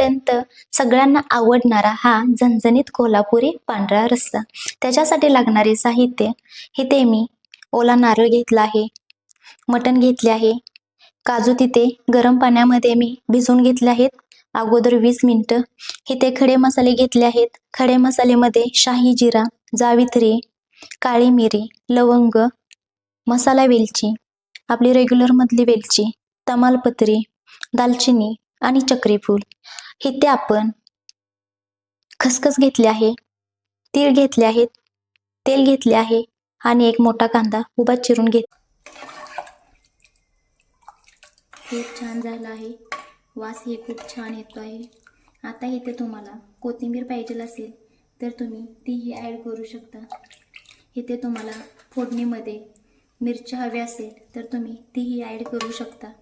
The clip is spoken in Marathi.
पर्यंत सगळ्यांना आवडणारा हा झणझणीत कोल्हापुरी पांढरा रस्सा. त्याच्यासाठी लागणारे साहित्य इथे मी ओला नारळ घेतला आहे मटण घेतले आहे. काजू तिथे गरम पाण्यामध्ये मी भिजवून घेतले आहेत. अगोदर वीस मिनटं इथे खडे मसाले घेतले आहेत. खडे मसालेमध्ये शाही जिरा जावित्री काळी मिरी लवंग मसाला वेलची आपली रेग्युलर मधली वेलची तमालपत्री दालचिनी आणि चक्रीफूल. इथे आपण. खसखस घेतली आहे. तीळ घेतले आहेत. तेल घेतले आहे. आणि एक मोठा कांदा उभा चिरून घेत खूप छान झालं आहे. वास हे खूप छान येतो आहे. आता इथे तुम्हाला कोथिंबीर पाहिजे असेल तर तुम्ही तीही ॲड करू शकता. इथे तुम्हाला फोडणीमध्ये मिरच्या हवी असेल तर तुम्ही तीही ॲड करू शकता.